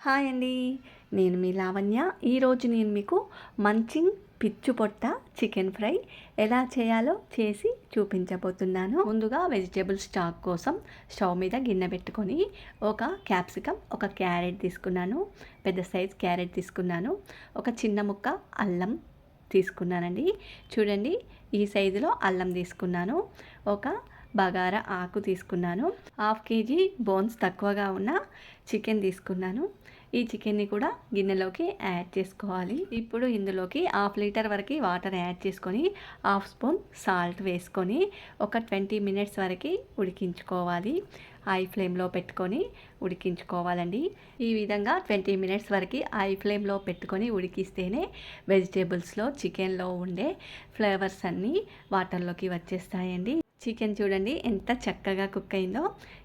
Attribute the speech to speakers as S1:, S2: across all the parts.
S1: Hi అండి. నేను మీ లావణ్య. ఈరోజు నేను మీకు మంచింగ్ పిచ్చు పొట్ట చికెన్ ఫ్రై ఎలా చేయాలో చేసి చూపించబోతున్నాను. ముందుగా వెజిటేబుల్ స్టాక్ కోసం స్టవ్ మీద గిన్నె పెట్టుకొని ఒక క్యాప్సికమ్ ఒక క్యారెట్ తీసుకున్నాను. పెద్ద సైజ్ క్యారెట్ తీసుకున్నాను. ఒక చిన్న ముక్క అల్లం తీసుకున్నానండి. చూడండి ఈ సైజులో అల్లం తీసుకున్నాను. ఒక బగారా ఆకు తీసుకున్నాను. హాఫ్ కేజీ బోన్స్ తక్కువగా ఉన్న చికెన్ తీసుకున్నాను. ఈ చికెన్ని కూడా గిన్నెలోకి యాడ్ చేసుకోవాలి. ఇప్పుడు ఇందులోకి హాఫ్ లీటర్ వరకు వాటర్ యాడ్ చేసుకొని హాఫ్ స్పూన్ సాల్ట్ వేసుకొని ఒక ట్వంటీ మినిట్స్ వరకు ఉడికించుకోవాలి. హై ఫ్లేమ్లో పెట్టుకొని ఉడికించుకోవాలండి. ఈ విధంగా ట్వంటీ మినిట్స్ వరకు హై ఫ్లేమ్లో పెట్టుకొని ఉడికిస్తేనే వెజిటేబుల్స్లో చికెన్లో ఉండే ఫ్లేవర్స్ అన్నీ వాటర్లోకి వచ్చేస్తాయండి. చికెన్ చూడండి ఎంత చక్కగా కుక్ అయిందో.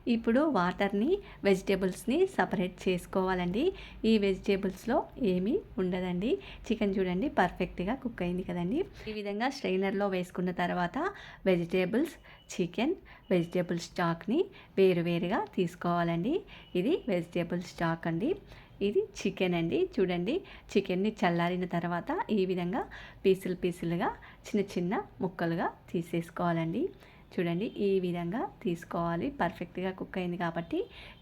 S1: ఇప్పుడు వాటర్ని వెజిటేబుల్స్ని సపరేట్ చేసుకోవాలండి. ఈ వెజిటేబుల్స్లో ఏమీ ఉండదండి. చికెన్ చూడండి పర్ఫెక్ట్గా కుక్ అయింది కదండి. ఈ విధంగా స్ట్రైనర్లో వేసుకున్న తర్వాత వెజిటేబుల్స్ చికెన్ వెజిటేబుల్ స్టాక్ని వేరువేరుగా తీసుకోవాలండి. ఇది వెజిటేబుల్ స్టాక్ అండి. ఇది చికెన్ అండి. చూడండి చికెన్ని చల్లారిన తర్వాత ఈ విధంగా పీసులు పీసులుగా చిన్న చిన్న ముక్కలుగా తీసేసుకోవాలండి. చూడండి ఈ విధంగా తీసుకోవాలి. పర్ఫెక్ట్గా కుక్ అయింది కాబట్టి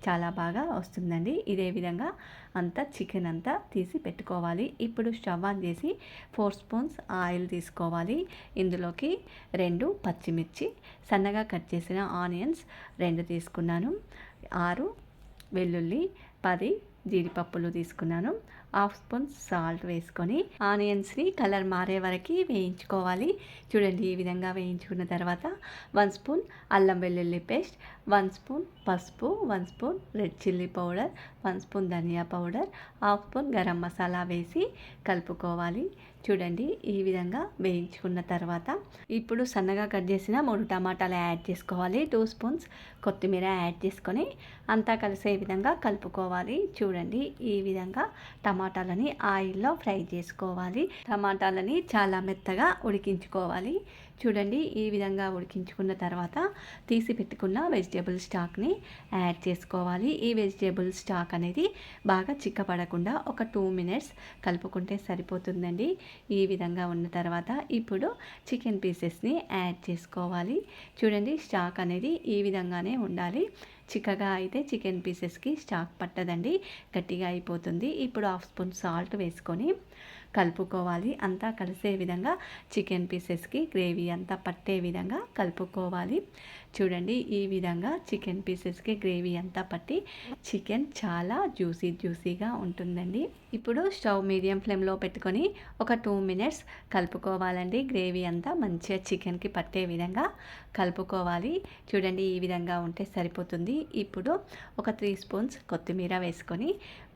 S1: చాలా బాగా వస్తుందండి. ఇదే విధంగా అంతా చికెన్ అంతా తీసి పెట్టుకోవాలి. ఇప్పుడు స్టవ్ ఆన్ చేసి ఫోర్ స్పూన్స్ ఆయిల్ తీసుకోవాలి. ఇందులోకి రెండు పచ్చిమిర్చి సన్నగా కట్ చేసిన ఆనియన్స్ రెండు తీసుకున్నాను. ఆరు వెల్లుల్లి పది జీడిపప్పులు తీసుకున్నాను. హాఫ్ స్పూన్ సాల్ట్ వేసుకొని ఆనియన్స్ని కలర్ మారే వరకు వేయించుకోవాలి. చూడండి ఈ విధంగా వేయించుకున్న తర్వాత వన్ స్పూన్ అల్లం వెల్లుల్లి పేస్ట్ వన్ స్పూన్ పసుపు one spoon red chilli powder one spoon ధనియా powder half spoon garam masala వేసి కలుపుకోవాలి. చూడండి ఈ విధంగా వేయించుకున్న తర్వాత ఇప్పుడు సన్నగా కట్ చేసిన మూడు టమాటాలు యాడ్ చేసుకోవాలి. టూ స్పూన్స్ కొత్తిమీర యాడ్ చేసుకొని అంతా కలిసే విధంగా కలుపుకోవాలి. చూడండి ఈ విధంగా టమాటాలని ఆయిల్లో ఫ్రై చేసుకోవాలి. టమాటాలని చాలా మెత్తగా ఉడికించుకోవాలి. చూడండి ఈ విధంగా ఉడికించుకున్న తర్వాత తీసి పెట్టుకున్న వెజిటేబుల్ స్టాక్ని యాడ్ చేసుకోవాలి. ఈ వెజిటేబుల్ స్టాక్ అనేది బాగా చిక్కపడకుండా ఒక టూ మినిట్స్ కలుపుకుంటే సరిపోతుందండి. ఈ విధంగా ఉన్న తర్వాత ఇప్పుడు చికెన్ పీసెస్ని యాడ్ చేసుకోవాలి. చూడండి స్టాక్ అనేది ఈ విధంగానే ఉండాలి. చిక్కగా అయితే చికెన్ పీసెస్కి స్టాక్ పట్టదండి. గట్టిగా అయిపోతుంది. ఇప్పుడు హాఫ్ స్పూన్ సాల్ట్ వేసుకొని కలుపుకోవాలి. అంతా కలిసే విధంగా చికెన్ పీసెస్కి గ్రేవీ అంతా పట్టే విధంగా కలుపుకోవాలి. చూడండి ఈ విధంగా చికెన్ పీసెస్కి గ్రేవీ అంతా పట్టి చికెన్ చాలా జ్యూసీ జ్యూసీగా ఉంటుందండి. ఇప్పుడు స్టవ్ మీడియం ఫ్లేమ్లో పెట్టుకొని ఒక టూ మినిట్స్ కలుపుకోవాలండి. గ్రేవీ అంతా మంచిగా చికెన్కి పట్టే విధంగా కలుపుకోవాలి. చూడండి ఈ విధంగా ఉంటే సరిపోతుంది. ఇప్పుడు ఒక త్రీ స్పూన్స్ కొత్తిమీర వేసుకొని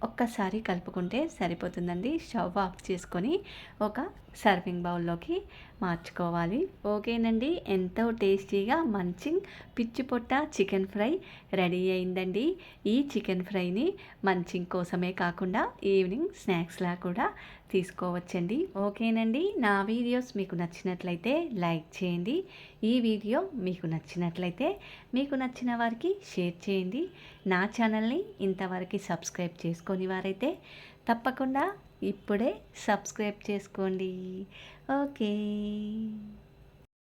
S1: ఒక్కసారి కలుపుకుంటే సరిపోతుందండి. స్టవ్ ఆఫ్ చేసుకొని ఒక సర్వింగ్ బౌల్లోకి మార్చుకోవాలి. ఓకేనండి. ఎంతో టేస్టీగా మంచి పిచ్చి పొట్ట చికెన్ ఫ్రై రెడీ అయిందండి. ఈ చికెన్ ఫ్రైని మంచింగ్ కోసమే కాకుండా ఈవినింగ్ స్నాక్స్లా కూడా తీసుకోవచ్చండి. ఓకేనండి. నా వీడియోస్ మీకు నచ్చినట్లయితే లైక్ చేయండి. ఈ వీడియో మీకు నచ్చినట్లయితే మీకు నచ్చిన వారికి షేర్ చేయండి. నా ఛానల్ని ఇంతవరకు సబ్స్క్రైబ్ చేసుకొని వారైతే తప్పకుండా ఇప్పుడే సబ్స్క్రైబ్ చేసుకోండి. ఓకే.